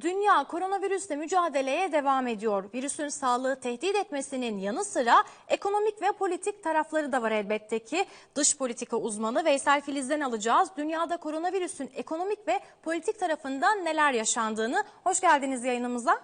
Dünya koronavirüsle mücadeleye devam ediyor. Virüsün sağlığı tehdit etmesinin yanı sıra ekonomik ve politik tarafları da var elbette ki. Dış politika uzmanı Veysel Filiz'den alacağız. Dünyada koronavirüsün ekonomik ve politik tarafından neler yaşandığını. Hoş geldiniz yayınımıza.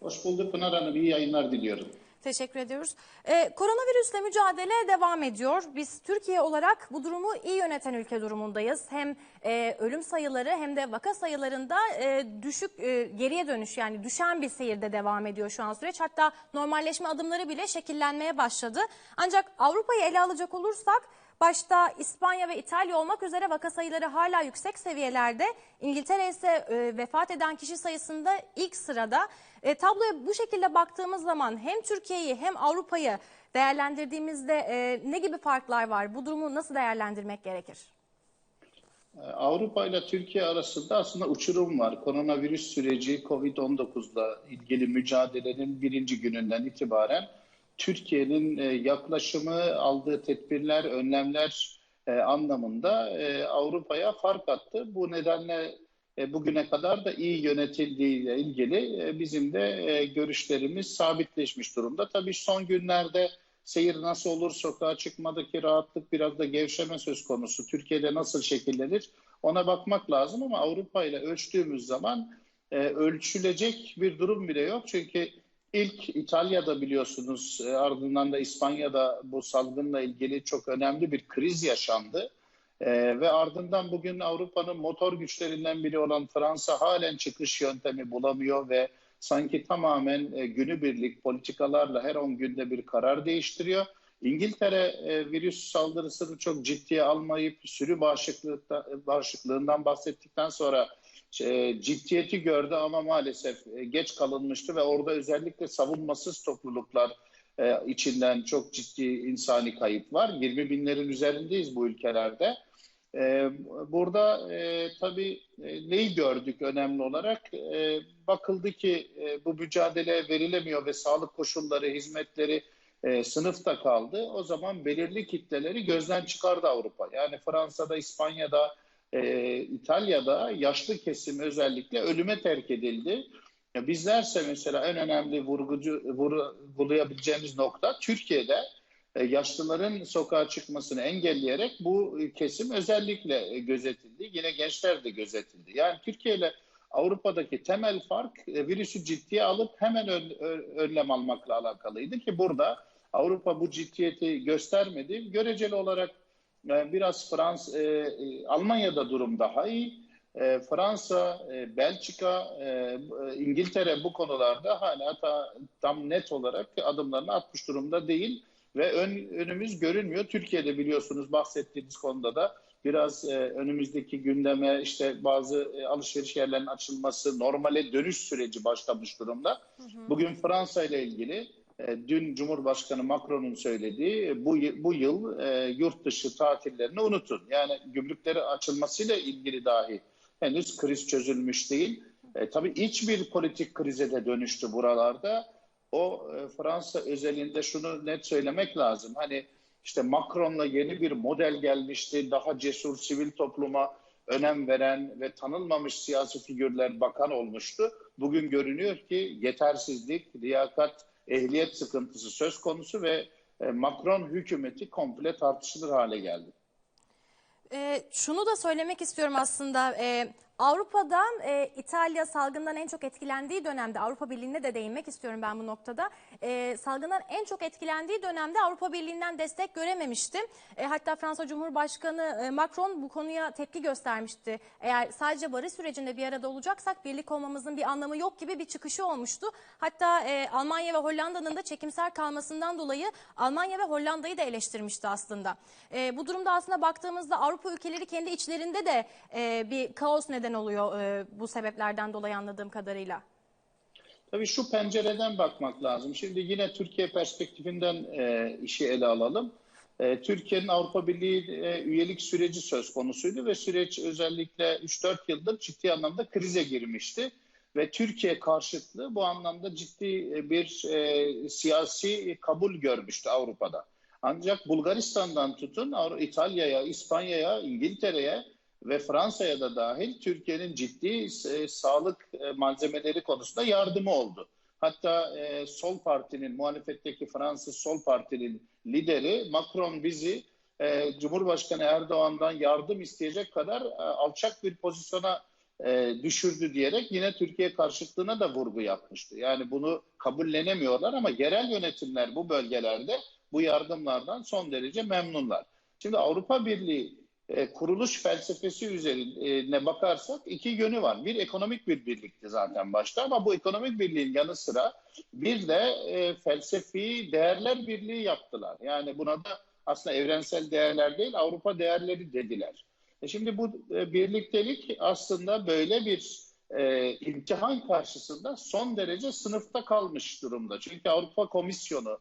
Hoş bulduk Pınar Hanım. İyi yayınlar diliyorum. Teşekkür ediyoruz. Ee, koronavirüsle mücadele devam ediyor. Biz Türkiye olarak bu durumu iyi yöneten ülke durumundayız. Hem e, ölüm sayıları hem de vaka sayılarında e, düşük e, geriye dönüş yani düşen bir seyirde devam ediyor şu an süreç. Hatta normalleşme adımları bile şekillenmeye başladı. Ancak Avrupa'yı ele alacak olursak Başta İspanya ve İtalya olmak üzere vaka sayıları hala yüksek seviyelerde. İngiltere ise e, vefat eden kişi sayısında ilk sırada. E, tabloya bu şekilde baktığımız zaman hem Türkiye'yi hem Avrupa'yı değerlendirdiğimizde e, ne gibi farklar var? Bu durumu nasıl değerlendirmek gerekir? Avrupa ile Türkiye arasında aslında uçurum var. Koronavirüs süreci COVID-19'la ilgili mücadelenin birinci gününden itibaren Türkiye'nin e, yaklaşımı, aldığı tedbirler, önlemler e, anlamında e, Avrupa'ya fark attı. Bu nedenle bugüne kadar da iyi yönetildiği ile ilgili bizim de görüşlerimiz sabitleşmiş durumda. Tabii son günlerde seyir nasıl olur, sokağa çıkmadaki rahatlık biraz da gevşeme söz konusu. Türkiye'de nasıl şekillenir ona bakmak lazım ama Avrupa ile ölçtüğümüz zaman ölçülecek bir durum bile yok. Çünkü İlk İtalya'da biliyorsunuz e, ardından da İspanya'da bu salgınla ilgili çok önemli bir kriz yaşandı. Ee, ve ardından bugün Avrupa'nın motor güçlerinden biri olan Fransa halen çıkış yöntemi bulamıyor ve sanki tamamen e, günübirlik politikalarla her 10 günde bir karar değiştiriyor. İngiltere e, virüs saldırısını çok ciddiye almayıp sürü bağışıklığından bahsettikten sonra e, ciddiyeti gördü ama maalesef e, geç kalınmıştı ve orada özellikle savunmasız topluluklar e, içinden çok ciddi insani kayıp var. 20 binlerin üzerindeyiz bu ülkelerde. E, burada e, tabii neyi gördük önemli olarak? Bakıldı ki bu mücadele verilemiyor ve sağlık koşulları, hizmetleri sınıfta kaldı. O zaman belirli kitleleri gözden çıkardı Avrupa. Yani Fransa'da, İspanya'da, e, İtalya'da yaşlı kesim özellikle ölüme terk edildi. Ya bizlerse mesela en önemli vurgucu, vurgulayabileceğimiz nokta Türkiye'de e, yaşlıların sokağa çıkmasını engelleyerek bu kesim özellikle gözetildi. Yine gençler de gözetildi. Yani Türkiye ile Avrupa'daki temel fark e, virüsü ciddiye alıp hemen önlem almakla alakalıydı ki burada Avrupa bu ciddiyeti göstermedi. Göreceli olarak biraz Frans, e, e, Almanya'da durum daha iyi. E, Fransa, e, Belçika, e, e, İngiltere bu konularda hala ta, tam net olarak adımlarını atmış durumda değil ve ön, önümüz görünmüyor. Türkiye'de biliyorsunuz bahsettiğiniz konuda da biraz e, önümüzdeki gündeme işte bazı e, alışveriş yerlerinin açılması, normale dönüş süreci başlamış durumda. Hı hı. Bugün Fransa ile ilgili e, dün Cumhurbaşkanı Macron'un söylediği bu, bu yıl e, yurt dışı tatillerini unutun. Yani gümrükleri açılmasıyla ilgili dahi henüz kriz çözülmüş değil. E, tabii iç bir politik krize de dönüştü buralarda. O e, Fransa özelinde şunu net söylemek lazım. Hani işte Macron'la yeni bir model gelmişti. Daha cesur sivil topluma önem veren ve tanınmamış siyasi figürler bakan olmuştu. Bugün görünüyor ki yetersizlik, liyakat ehliyet sıkıntısı söz konusu ve e, Macron hükümeti komple tartışılır hale geldi. E, şunu da söylemek istiyorum aslında. E, Avrupa'da e, İtalya salgından en çok etkilendiği dönemde Avrupa Birliği'ne de değinmek istiyorum ben bu noktada. E, salgından en çok etkilendiği dönemde Avrupa Birliği'nden destek görememişti. E, hatta Fransa Cumhurbaşkanı e, Macron bu konuya tepki göstermişti. Eğer sadece barış sürecinde bir arada olacaksak birlik olmamızın bir anlamı yok gibi bir çıkışı olmuştu. Hatta e, Almanya ve Hollanda'nın da çekimser kalmasından dolayı Almanya ve Hollanda'yı da eleştirmişti aslında. E, bu durumda aslında baktığımızda Avrupa ülkeleri kendi içlerinde de e, bir kaos neden neden oluyor e, bu sebeplerden dolayı anladığım kadarıyla. Tabii şu pencereden bakmak lazım. Şimdi yine Türkiye perspektifinden e, işi ele alalım. E, Türkiye'nin Avrupa Birliği e, üyelik süreci söz konusuydu ve süreç özellikle 3-4 yıldır ciddi anlamda krize girmişti. Ve Türkiye karşıtlığı bu anlamda ciddi e, bir e, siyasi kabul görmüştü Avrupa'da. Ancak Bulgaristan'dan tutun İtalya'ya, İspanya'ya, İngiltere'ye ve Fransa'ya da dahil Türkiye'nin ciddi e, sağlık e, malzemeleri konusunda yardımı oldu. Hatta e, Sol Parti'nin, muhalefetteki Fransız Sol Parti'nin lideri Macron bizi e, Cumhurbaşkanı Erdoğan'dan yardım isteyecek kadar e, alçak bir pozisyona e, düşürdü diyerek yine Türkiye karşıtlığına da vurgu yapmıştı. Yani bunu kabullenemiyorlar ama yerel yönetimler bu bölgelerde bu yardımlardan son derece memnunlar. Şimdi Avrupa Birliği e, kuruluş felsefesi üzerine bakarsak iki yönü var. Bir ekonomik bir birlikti zaten başta ama bu ekonomik birliğin yanı sıra bir de e, felsefi değerler birliği yaptılar. Yani buna da aslında evrensel değerler değil Avrupa değerleri dediler. E şimdi bu e, birliktelik aslında böyle bir e, imtihan karşısında son derece sınıfta kalmış durumda. Çünkü Avrupa Komisyonu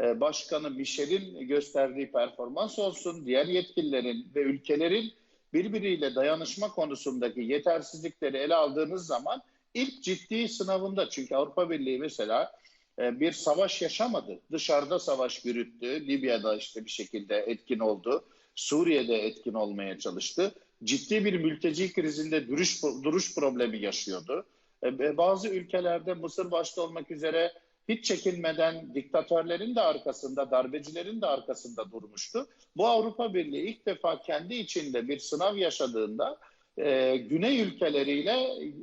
e, Başkanı Michel'in gösterdiği performans olsun, diğer yetkililerin ve ülkelerin birbiriyle dayanışma konusundaki yetersizlikleri ele aldığınız zaman ilk ciddi sınavında çünkü Avrupa Birliği mesela e, bir savaş yaşamadı. Dışarıda savaş yürüttü. Libya'da işte bir şekilde etkin oldu. Suriye'de etkin olmaya çalıştı. Ciddi bir mülteci krizinde duruş, duruş problemi yaşıyordu. E, bazı ülkelerde Mısır başta olmak üzere hiç çekilmeden diktatörlerin de arkasında, darbecilerin de arkasında durmuştu. Bu Avrupa Birliği ilk defa kendi içinde bir sınav yaşadığında e, Güney ülkeleriyle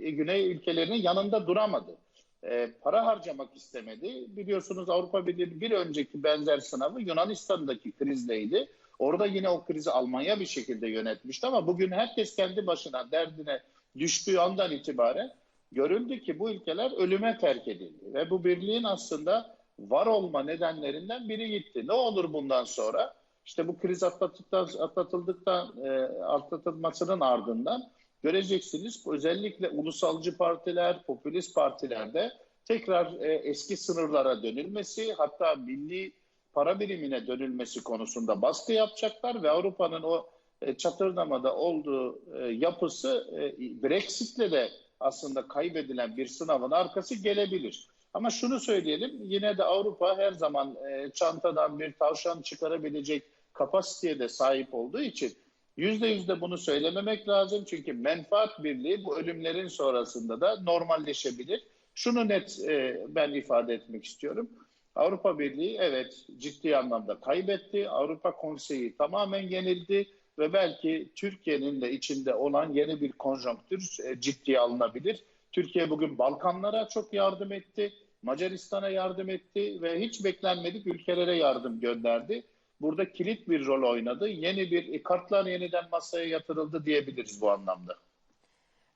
e, Güney ülkelerinin yanında duramadı. E, para harcamak istemedi. Biliyorsunuz Avrupa Birliği bir önceki benzer sınavı Yunanistan'daki krizdeydi. Orada yine o krizi Almanya bir şekilde yönetmişti ama bugün herkes kendi başına derdine düştüğü andan itibaren görüldü ki bu ülkeler ölüme terk edildi. Ve bu birliğin aslında var olma nedenlerinden biri gitti. Ne olur bundan sonra? İşte bu kriz atlatıldıktan, atlatıldıktan e, atlatılmasının ardından göreceksiniz özellikle ulusalcı partiler, popülist partilerde tekrar e, eski sınırlara dönülmesi hatta milli para birimine dönülmesi konusunda baskı yapacaklar ve Avrupa'nın o e, çatırdamada olduğu e, yapısı e, Brexit'le de aslında kaybedilen bir sınavın arkası gelebilir. Ama şunu söyleyelim yine de Avrupa her zaman e, çantadan bir tavşan çıkarabilecek kapasiteye de sahip olduğu için yüzde yüzde bunu söylememek lazım. Çünkü menfaat birliği bu ölümlerin sonrasında da normalleşebilir. Şunu net e, ben ifade etmek istiyorum. Avrupa Birliği evet ciddi anlamda kaybetti. Avrupa Konseyi tamamen yenildi ve belki Türkiye'nin de içinde olan yeni bir konjonktür e, ciddiye alınabilir. Türkiye bugün Balkanlara çok yardım etti. Macaristan'a yardım etti ve hiç beklenmedik ülkelere yardım gönderdi. Burada kilit bir rol oynadı. Yeni bir e, kartlar yeniden masaya yatırıldı diyebiliriz bu anlamda.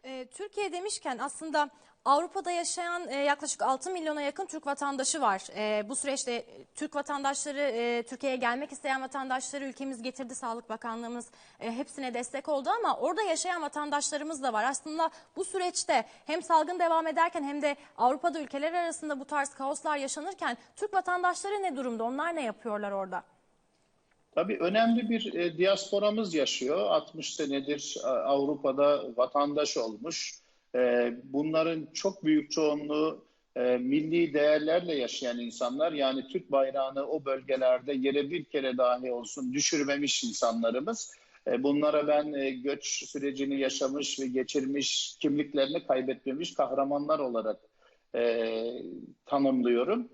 E, Türkiye demişken aslında Avrupa'da yaşayan e, yaklaşık 6 milyona yakın Türk vatandaşı var. E, bu süreçte Türk vatandaşları, e, Türkiye'ye gelmek isteyen vatandaşları ülkemiz getirdi. Sağlık Bakanlığımız e, hepsine destek oldu ama orada yaşayan vatandaşlarımız da var. Aslında bu süreçte hem salgın devam ederken hem de Avrupa'da ülkeler arasında bu tarz kaoslar yaşanırken Türk vatandaşları ne durumda? Onlar ne yapıyorlar orada? Tabii önemli bir e, diasporamız yaşıyor. 60 senedir e, Avrupa'da vatandaş olmuş. E, bunların çok büyük çoğunluğu e, milli değerlerle yaşayan insanlar. Yani Türk bayrağını o bölgelerde yere bir kere dahi olsun düşürmemiş insanlarımız. E, bunlara ben e, göç sürecini yaşamış ve geçirmiş, kimliklerini kaybetmemiş kahramanlar olarak tanımlıyorum.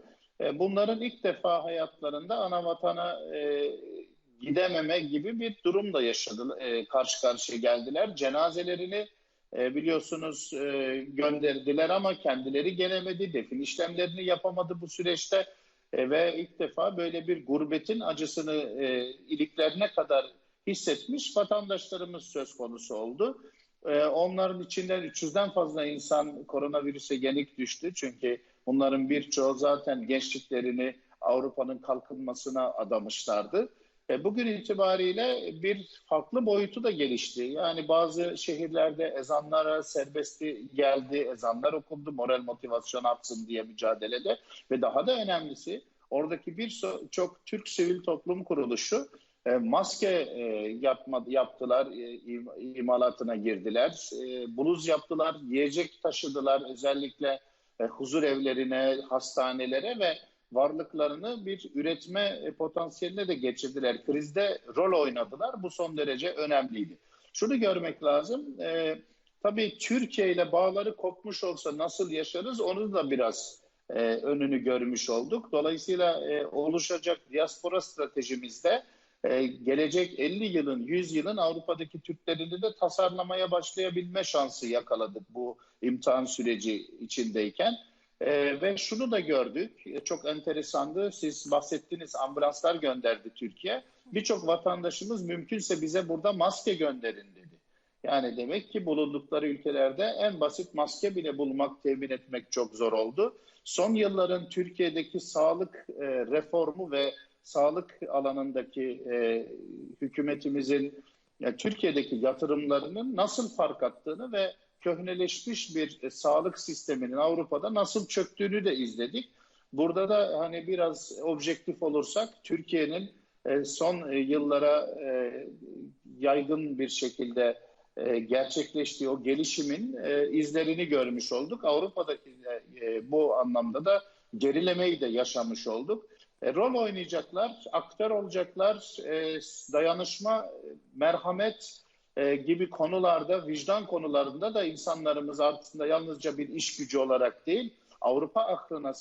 Bunların ilk defa hayatlarında ana vatana gidememe gibi bir durumla yaşadı, e, karşı karşıya geldiler. Cenazelerini e, biliyorsunuz e, gönderdiler ama kendileri gelemedi, defin işlemlerini yapamadı bu süreçte e, ve ilk defa böyle bir gurbetin acısını iliklerine kadar hissetmiş vatandaşlarımız söz konusu oldu. Onların içinden 300'den fazla insan koronavirüse yenik düştü çünkü bunların birçoğu zaten gençliklerini Avrupa'nın kalkınmasına adamışlardı. E, bugün itibariyle bir farklı boyutu da gelişti. Yani bazı şehirlerde ezanlara serbestli geldi, ezanlar okundu, moral motivasyon artsın diye mücadelede. Ve daha da önemlisi oradaki birçok Türk sivil toplum kuruluşu e, maske e, yapma, yaptılar, imalatına girdiler, bluz yaptılar, yiyecek taşıdılar özellikle huzur evlerine, hastanelere ve varlıklarını bir üretme potansiyeline de geçirdiler. Krizde rol oynadılar. Bu son derece önemliydi. şunu görmek lazım. E, tabii Türkiye ile bağları kopmuş olsa nasıl yaşarız onu da biraz e, önünü görmüş olduk. Dolayısıyla e, oluşacak diaspora stratejimizde e, gelecek 50 yılın, 100 yılın Avrupa'daki Türklerini de tasarlamaya başlayabilme şansı yakaladık bu imtihan süreci içindeyken. E, ve şunu da gördük, e, çok enteresandı. Siz bahsettiğiniz ambulanslar gönderdi Türkiye. Birçok vatandaşımız mümkünse bize burada maske gönderin dedi. Yani demek ki bulundukları ülkelerde en basit maske bile bulmak, temin etmek çok zor oldu. Son yılların Türkiye'deki sağlık e, reformu ve sağlık alanındaki e, hükümetimizin yani Türkiye'deki yatırımlarının nasıl fark attığını ve köhneleşmiş bir e, sağlık sisteminin Avrupa'da nasıl çöktüğünü de izledik. Burada da hani biraz objektif olursak Türkiye'nin e, son e, yıllara yaygın bir şekilde gerçekleştiği o gelişimin izlerini görmüş olduk. Avrupa'daki bu anlamda da gerilemeyi de yaşamış olduk. Rol oynayacaklar, aktör olacaklar, dayanışma, merhamet e, gibi konularda, vicdan konularında da insanlarımız aslında yalnızca bir iş gücü olarak değil, Avrupa aklına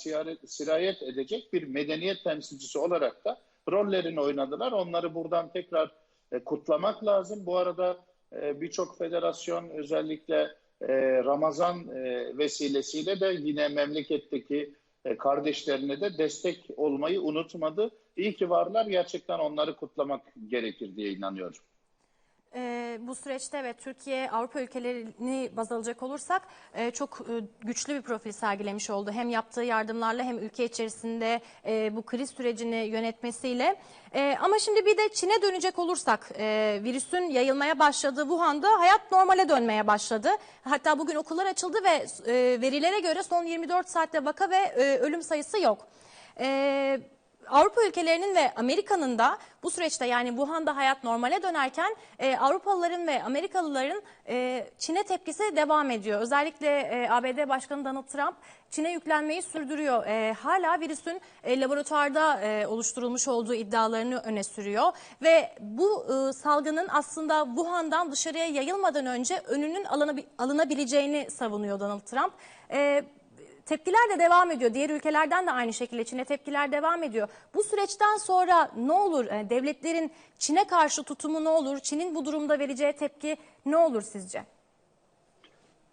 sirayet edecek bir medeniyet temsilcisi olarak da rollerini oynadılar. Onları buradan tekrar e, kutlamak lazım. Bu arada e, birçok federasyon özellikle e, Ramazan e, vesilesiyle de yine memleketteki e, kardeşlerine de destek olmayı unutmadı. İyi ki varlar. Gerçekten onları kutlamak gerekir diye inanıyorum. E, bu süreçte evet Türkiye Avrupa ülkelerini baz alacak olursak e, çok e, güçlü bir profil sergilemiş oldu. Hem yaptığı yardımlarla hem ülke içerisinde e, bu kriz sürecini yönetmesiyle. E, ama şimdi bir de Çin'e dönecek olursak e, virüsün yayılmaya başladığı Wuhan'da hayat normale dönmeye başladı. Hatta bugün okullar açıldı ve e, verilere göre son 24 saatte vaka ve e, ölüm sayısı yok. E, Avrupa ülkelerinin ve Amerika'nın da bu süreçte yani Wuhan'da hayat normale dönerken e, Avrupalıların ve Amerikalıların e, Çin'e tepkisi devam ediyor. Özellikle e, ABD Başkanı Donald Trump Çin'e yüklenmeyi sürdürüyor. E, hala virüsün e, laboratuvarda e, oluşturulmuş olduğu iddialarını öne sürüyor ve bu e, salgının aslında Wuhan'dan dışarıya yayılmadan önce önünün alınabileceğini savunuyor Donald Trump. E, tepkiler de devam ediyor. Diğer ülkelerden de aynı şekilde Çin'e tepkiler devam ediyor. Bu süreçten sonra ne olur? Yani devletlerin Çin'e karşı tutumu ne olur? Çin'in bu durumda vereceği tepki ne olur sizce?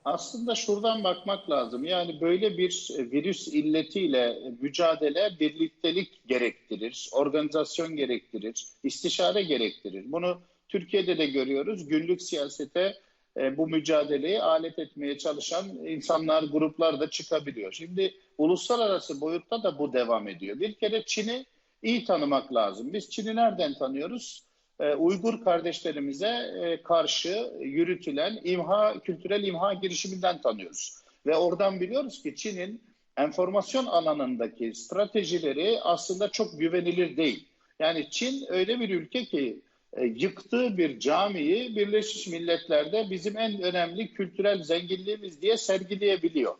Aslında şuradan bakmak lazım. Yani böyle bir virüs illetiyle mücadele birliktelik gerektirir, organizasyon gerektirir, istişare gerektirir. Bunu Türkiye'de de görüyoruz. Günlük siyasete e, bu mücadeleyi alet etmeye çalışan insanlar, gruplar da çıkabiliyor. Şimdi uluslararası boyutta da bu devam ediyor. Bir kere Çin'i iyi tanımak lazım. Biz Çin'i nereden tanıyoruz? Ee, Uygur kardeşlerimize e, karşı yürütülen imha, kültürel imha girişiminden tanıyoruz. Ve oradan biliyoruz ki Çin'in enformasyon alanındaki stratejileri aslında çok güvenilir değil. Yani Çin öyle bir ülke ki e, yıktığı bir camiyi Birleşmiş Milletler'de bizim en önemli kültürel zenginliğimiz diye sergileyebiliyor.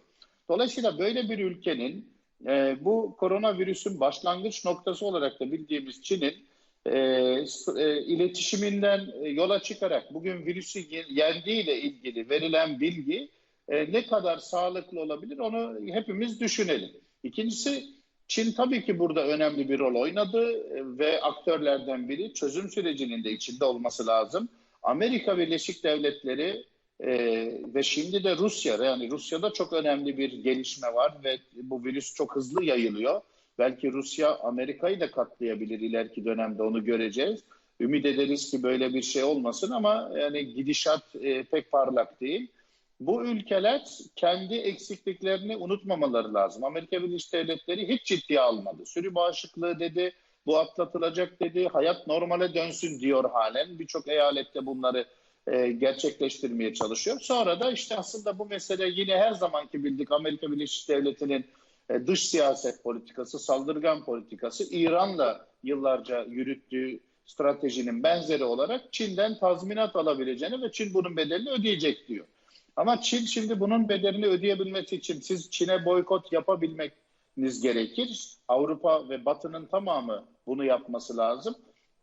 Dolayısıyla böyle bir ülkenin e, bu koronavirüsün başlangıç noktası olarak da bildiğimiz Çin'in e, e, iletişiminden yola çıkarak bugün virüsü yendiğiyle ilgili verilen bilgi ne kadar sağlıklı olabilir onu hepimiz düşünelim. İkincisi Çin tabii ki burada önemli bir rol oynadı e, ve aktörlerden biri çözüm sürecinin de içinde olması lazım. Amerika Birleşik Devletleri e, ve şimdi de Rusya yani Rusya'da çok önemli bir gelişme var ve bu virüs çok hızlı yayılıyor. Belki Rusya Amerika'yı da katlayabilir ileriki dönemde onu göreceğiz. Ümit ederiz ki böyle bir şey olmasın ama yani gidişat e, pek parlak değil. Bu ülkeler kendi eksikliklerini unutmamaları lazım. Amerika Birleşik Devletleri hiç ciddiye almadı. Sürü bağışıklığı dedi, bu atlatılacak dedi, hayat normale dönsün diyor halen. Birçok eyalette bunları e, gerçekleştirmeye çalışıyor. Sonra da işte aslında bu mesele yine her zamanki bildik Amerika Birleşik Devletleri'nin e, dış siyaset politikası, saldırgan politikası, İran'la yıllarca yürüttüğü stratejinin benzeri olarak Çin'den tazminat alabileceğini ve Çin bunun bedelini ödeyecek diyor. Ama Çin şimdi bunun bedelini ödeyebilmesi için siz Çin'e boykot yapabilmeniz gerekir. Avrupa ve Batı'nın tamamı bunu yapması lazım.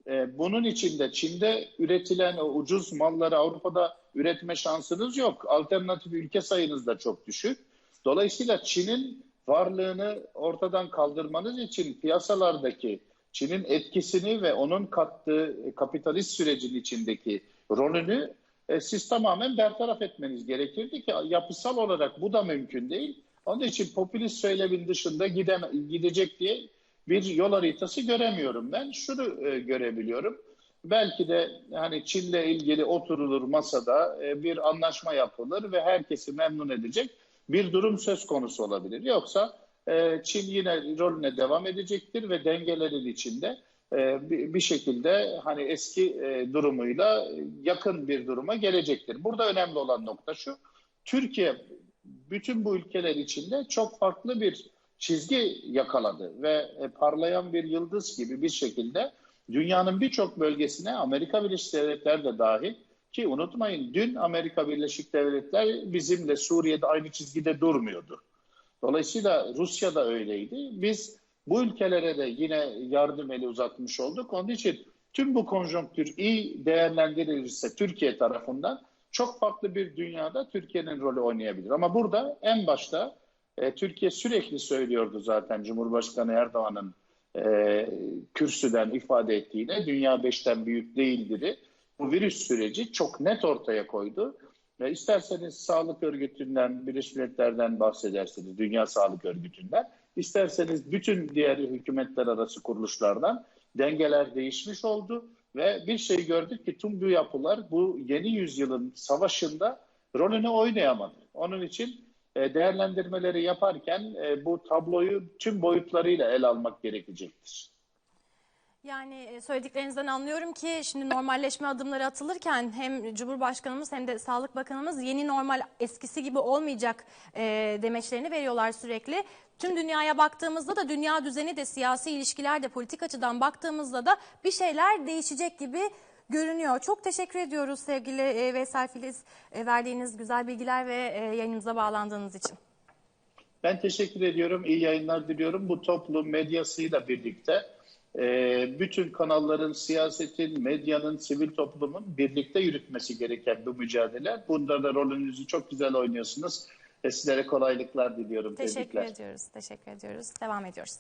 E, bunun için de Çin'de üretilen o ucuz malları Avrupa'da üretme şansınız yok. Alternatif ülke sayınız da çok düşük. Dolayısıyla Çin'in varlığını ortadan kaldırmanız için piyasalardaki Çin'in etkisini ve onun kattığı kapitalist sürecin içindeki rolünü e, siz tamamen bertaraf etmeniz gerekirdi ki yapısal olarak bu da mümkün değil. Onun için popülist söylemin dışında gidem gidecek diye bir yol haritası göremiyorum ben. Şunu e, görebiliyorum. Belki de hani Çin'le ilgili oturulur masada e, bir anlaşma yapılır ve herkesi memnun edecek bir durum söz konusu olabilir. Yoksa e, Çin yine rolüne devam edecektir ve dengelerin içinde bir, bir şekilde hani eski e, durumuyla yakın bir duruma gelecektir. Burada önemli olan nokta şu. Türkiye bütün bu ülkeler içinde çok farklı bir çizgi yakaladı ve e, parlayan bir yıldız gibi bir şekilde dünyanın birçok bölgesine Amerika Birleşik Devletleri de dahil ki unutmayın dün Amerika Birleşik Devletleri bizimle Suriye'de aynı çizgide durmuyordu. Dolayısıyla Rusya da öyleydi. Biz bu ülkelere de yine yardım eli uzatmış olduk. Onun için tüm bu konjonktür iyi değerlendirilirse Türkiye tarafından çok farklı bir dünyada Türkiye'nin rolü oynayabilir. Ama burada en başta e, Türkiye sürekli söylüyordu zaten Cumhurbaşkanı Erdoğan'ın e, kürsüden ifade ettiğine dünya beşten büyük değildir. Bu virüs süreci çok net ortaya koydu. Ve isterseniz sağlık örgütünden, Birleşmiş Milletler'den bahsedersiniz, Dünya Sağlık Örgütü'nden. İsterseniz bütün diğer hükümetler arası kuruluşlardan dengeler değişmiş oldu. Ve bir şey gördük ki tüm bu yapılar bu yeni yüzyılın savaşında rolünü oynayamadı. Onun için e, değerlendirmeleri yaparken e, bu tabloyu tüm boyutlarıyla ele almak gerekecektir. Yani e, söylediklerinizden anlıyorum ki şimdi normalleşme adımları atılırken hem Cumhurbaşkanımız hem de Sağlık Bakanımız yeni normal eskisi gibi olmayacak e, demeçlerini veriyorlar sürekli. Tüm dünyaya baktığımızda da dünya düzeni de siyasi ilişkiler de politik açıdan baktığımızda da bir şeyler değişecek gibi görünüyor. Çok teşekkür ediyoruz sevgili e, Veysel Filiz e, verdiğiniz güzel bilgiler ve yayınımıza bağlandığınız için. Ben teşekkür ediyorum. İyi yayınlar diliyorum. Bu toplum medyasıyla birlikte e, bütün kanalların, siyasetin, medyanın, sivil toplumun birlikte yürütmesi gereken bu mücadele. Bunda da rolünüzü çok güzel oynuyorsunuz. E, sizlere kolaylıklar diliyorum. Teşekkür Tebrikler. ediyoruz. Teşekkür ediyoruz. Devam ediyoruz.